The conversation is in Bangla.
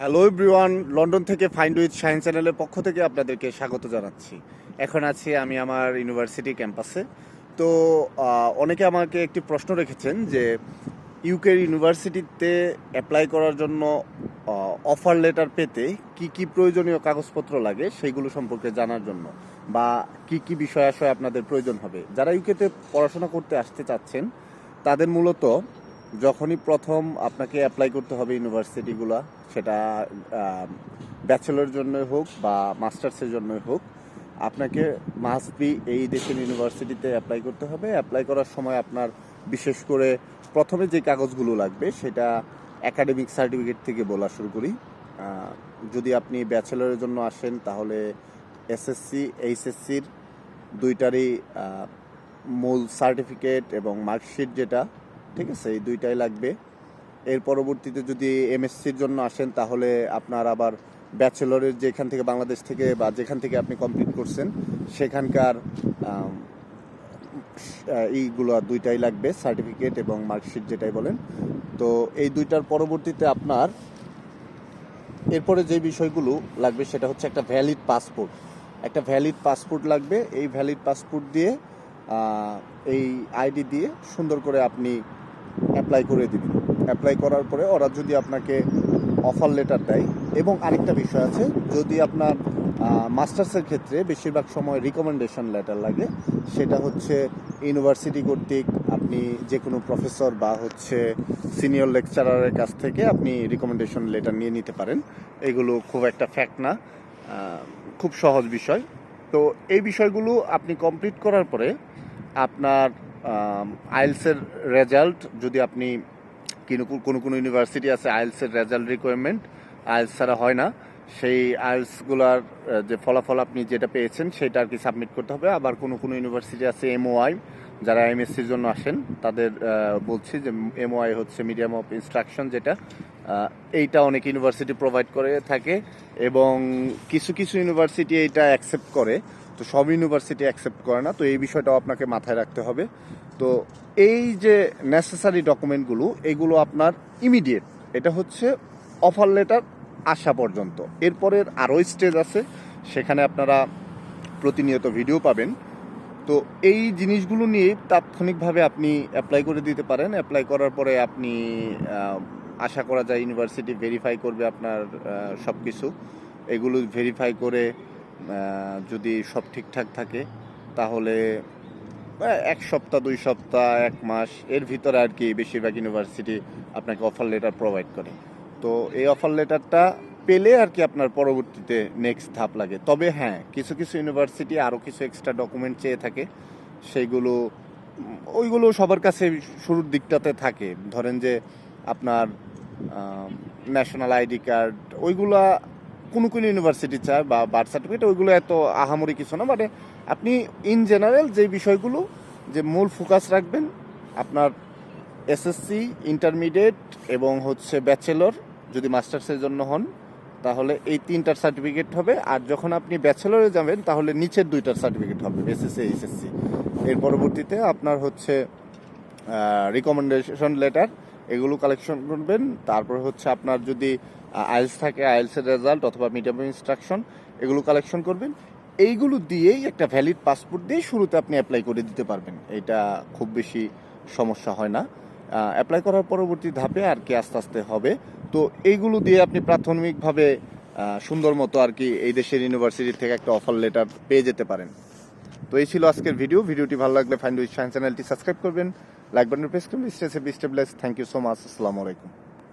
হ্যালো এভরিওয়ান লন্ডন থেকে ফাইন্ড উইথ সায়েন্স চ্যানেলের পক্ষ থেকে আপনাদেরকে স্বাগত জানাচ্ছি। এখন আছি আমি আমার ইউনিভার্সিটি ক্যাম্পাসে তো অনেকে আমাকে একটি প্রশ্ন রেখেছেন যে ইউকে ইউনিভার্সিটিতে অ্যাপ্লাই করার জন্য অফার লেটার পেতে কি কি প্রয়োজনীয় কাগজপত্র লাগে সেইগুলো সম্পর্কে জানার জন্য, বা কি কি বিষয় আসলে আপনাদের প্রয়োজন হবে। যারা ইউকেতে পড়াশোনা করতে আসতে চাচ্ছেন, তাদের মূলত যখনই প্রথম আপনাকে অ্যাপ্লাই করতে হবে ইউনিভার্সিটিগুলো সেটা ব্যাচেলর জন্যই হোক বা মাস্টার্সের জন্যই হোক, আপনাকে মাস্ট বি এই দেশের ইউনিভার্সিটিতে অ্যাপ্লাই করতে হবে। অ্যাপ্লাই করার সময় আপনার বিশেষ করে প্রথমে যে কাগজগুলো লাগবে, সেটা একাডেমিক সার্টিফিকেট থেকে বলা শুরু করি। যদি আপনি ব্যাচেলরের জন্য আসেন, তাহলে এসএসসি এইচএসসির দুইটারই মূল সার্টিফিকেট এবং মার্কশিট যেটা ঠিক আছে, এই দুইটাই লাগবে। এর পরবর্তীতে যদি এমএসসির জন্য আসেন, তাহলে আপনার আবার ব্যাচেলরের যেখান থেকে বাংলাদেশ থেকে বা যেখান থেকে আপনি কমপ্লিট করছেন, সেখানকার এইগুলো দুইটাই লাগবে সার্টিফিকেট এবং মার্কশিট যেটাই বলেন। তো এই দুইটার পরবর্তীতে আপনার, এরপরে যে বিষয়গুলো লাগবে সেটা হচ্ছে একটা ভ্যালিড পাসপোর্ট একটা ভ্যালিড পাসপোর্ট লাগবে, এই ভ্যালিড পাসপোর্ট দিয়ে এই আইডি দিয়ে সুন্দর করে আপনি অ্যাপ্লাই করে দিবেন অ্যাপ্লাই করার পরে ওরা যদি আপনাকে অফার লেটার দেয়, এবং আরেকটা বিষয় আছে, যদি আপনার মাস্টার্সের ক্ষেত্রে বেশিরভাগ সময় রিকমেন্ডেশন লেটার লাগে, সেটা হচ্ছে ইউনিভার্সিটি কর্তৃক আপনি যে কোনো প্রফেসর বা হচ্ছে সিনিয়র লেকচারারের কাছ থেকে আপনি রিকমেন্ডেশন লেটার নিয়ে নিতে পারেন। এগুলো খুব একটা ফ্যাক্ট না খুব সহজ বিষয়। তো এই বিষয়গুলো আপনি কমপ্লিট করার পরে আপনার আইএলসের রেজাল্ট যদি আপনি কোনো কোনো ইউনিভার্সিটি আছে আইলসের রেজাল্ট রিকোয়ারমেন্ট আইলস ছাড়া হয় না। সেই আইলসগুলার যে ফলাফল আপনি যেটা পেয়েছেন, সেটা আর কি সাবমিট করতে হবে। আবার কোনো কোনো ইউনিভার্সিটি আছে এমওআই যারা এমএসসির জন্য আসেন, তাদের বলছি যে এমওআই হচ্ছে মিডিয়াম অফ ইনস্ট্রাকশন যেটা এইটা অনেক ইউনিভার্সিটি প্রোভাইড করে থাকে এবং কিছু কিছু ইউনিভার্সিটি এইটা অ্যাকসেপ্ট করে, তো সব ইউনিভার্সিটি অ্যাকসেপ্ট করে না, তো এই বিষয়টাও আপনাকে মাথায় রাখতে হবে। তো এই যে নেসেসারি ডকুমেন্টগুলো এগুলো আপনার ইমিডিয়েট এটা হচ্ছে অফার লেটার আসা পর্যন্ত। এরপরের আরও স্টেজ আছে, সেখানে আপনারা প্রতিনিয়ত ভিডিও পাবেন। তো এই জিনিসগুলো নিয়ে তাৎক্ষণিকভাবে আপনি অ্যাপ্লাই করে দিতে পারেন। অ্যাপ্লাই করার পরে আপনি আশা করা যায় ইউনিভার্সিটি ভেরিফাই করবে আপনার সব কিছু এগুলো ভেরিফাই করে যদি সব ঠিকঠাক থাকে, তাহলে এক সপ্তাহ, দুই সপ্তাহ, এক মাস, এর ভিতরে আর কি বেশিরভাগ ইউনিভার্সিটি আপনাকে অফার লেটার প্রোভাইড করে। তো এই অফার লেটারটা পেলে আর কি আপনার পরবর্তীতে নেক্সট ধাপ লাগে। তবে হ্যাঁ কিছু কিছু ইউনিভার্সিটি আরও কিছু এক্সট্রা ডকুমেন্ট চেয়ে থাকে। সেইগুলো, ওইগুলো সবার কাছে শুরুর দিকটাতে থাকে। ধরেন যে আপনার ন্যাশনাল আইডি কার্ড ওইগুলা কোনো কোনো ইউনিভার্সিটি চায় বা বার্থ সার্টিফিকেট ওইগুলো এত আহামরি কিছু না। মানে আপনি ইন জেনারেল যে বিষয়গুলো, যে মূল ফোকাস রাখবেন, আপনার এসএসসি ইন্টারমিডিয়েট এবং হচ্ছে ব্যাচেলর যদি মাস্টার্সের জন্য হন তাহলে এই তিনটার সার্টিফিকেট হবে। আর যখন আপনি ব্যাচেলরে যাবেন, তাহলে নিচের দুইটার সার্টিফিকেট হবে এসএসসি এইচএসসি এর পরবর্তীতে আপনার হচ্ছে রিকমেন্ডেশন লেটার এগুলো কালেকশন করবেন। তারপর হচ্ছে আপনার যদি আইএলস থাকে আইএলসের রেজাল্ট অথবা মিডিয়াম ইনস্ট্রাকশন এগুলো কালেকশন করবেন। এইগুলো দিয়েই একটা ভ্যালিড পাসপোর্ট দিয়ে শুরুতে আপনি অ্যাপ্লাই করে দিতে পারবেন। এটা খুব বেশি সমস্যা হয় না। অ্যাপ্লাই করার পরবর্তী ধাপে আর কি আস্তে আস্তে হবে। তো এইগুলো দিয়ে আপনি প্রাথমিকভাবে সুন্দর মতো আর কি এই দেশের ইউনিভার্সিটি থেকে একটা অফার লেটার পেয়ে যেতে পারেন। তো এই ছিল আজকের ভিডিও ভিডিওটি ভালো লাগলে ফাইন্ড উইথ সায়েন্স চ্যানেলটি সাবস্ক্রাইব করবেন। লাইক বাটন প্রেস করবেন। স্টেসে থ্যাংক ইউ সো মাচ আসসালামু আলাইকুম